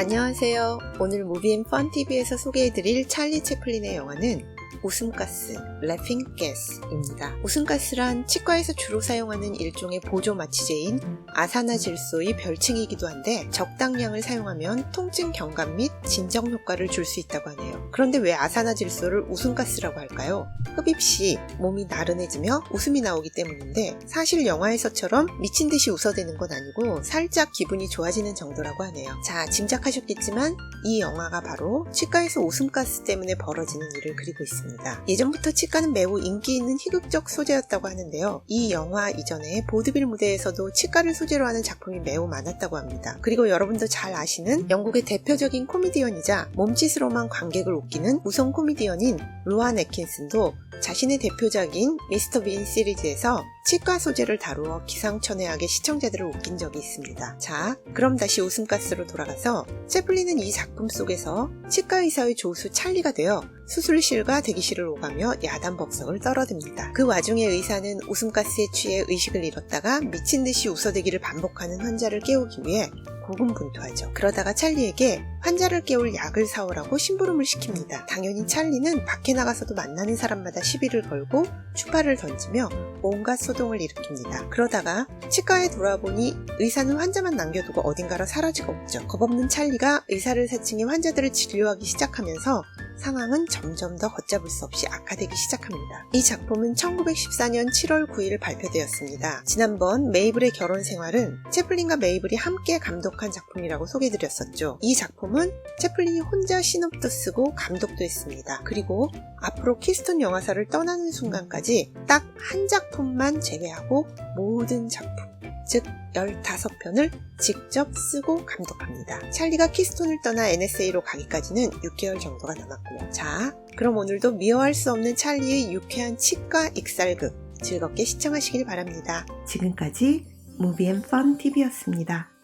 안녕하세요. 오늘 무비앤펀 TV에서 소개해드릴 찰리 채플린의 영화는 웃음가스, gas입니다. 웃음가스란 치과에서 주로 사용하는 일종의 보조 마취제인 아사나질소의 별칭이기도 한데 적당량을 사용하면 통증 경감 및 진정 효과를 줄 수 있다고 하네요. 그런데 왜 아사나질소를 웃음가스라고 할까요? 흡입 시 몸이 나른해지며 웃음이 나오기 때문인데 사실 영화에서처럼 미친 듯이 웃어대는 건 아니고 살짝 기분이 좋아지는 정도라고 하네요. 자, 짐작하셨겠지만 이 영화가 바로 치과에서 웃음가스 때문에 벌어지는 일을 그리고 있습니다. 예전부터 치과는 매우 인기 있는 희극적 소재였다고 하는데요. 이 영화 이전에 보드빌 무대에서도 치과를 소재로 하는 작품이 매우 많았다고 합니다. 그리고 여러분도 잘 아시는 영국의 대표적인 코미디언이자 몸짓으로만 관객을 웃기는 우성 코미디언인 루안 애킨슨도 자신의 대표작인 미스터 빈 시리즈에서 치과 소재를 다루어 기상천외하게 시청자들을 웃긴 적이 있습니다. 자, 그럼 다시 웃음가스로 돌아가서 채플린은 이 작품 속에서 치과 의사의 조수 찰리가 되어 수술실과 대기실을 오가며 야단 법석을 떨어듭니다. 그 와중에 의사는 웃음가스에 취해 의식을 잃었다가 미친 듯이 웃어대기를 반복하는 환자를 깨우기 위해 고군분투하죠. 그러다가 찰리에게 환자를 깨울 약을 사오라고 심부름을 시킵니다. 당연히 찰리는 밖에 나가서도 만나는 사람마다 시비를 걸고 추파를 던지며 온갖 소동을 일으킵니다. 그러다가 치과에 돌아보니 의사는 환자만 남겨두고 어딘가로 사라지고 없죠. 겁없는 찰리가 의사를 사칭해 환자들을 진료하기 시작하면서 상황은 점점 더 걷잡을 수 없이 악화되기 시작합니다. 이 작품은 1914년 7월 9일 발표되었습니다. 지난번 메이블의 결혼 생활은 채플린과 메이블이 함께 감독한 작품이라고 소개드렸었죠. 이 작품은 채플린이 혼자 신업도 쓰고 감독도 했습니다. 그리고 앞으로 키스톤 영화사를 떠나는 순간까지 딱 한 작품만 제외하고 모든 작품, 즉 15편을 직접 쓰고 감독합니다. 찰리가 키스톤을 떠나 NSA로 가기까지는 6개월 정도가 남았고요. 자, 그럼 오늘도 미워할 수 없는 찰리의 유쾌한 치과 익살극 즐겁게 시청하시길 바랍니다. 지금까지 무비앤펀 TV였습니다.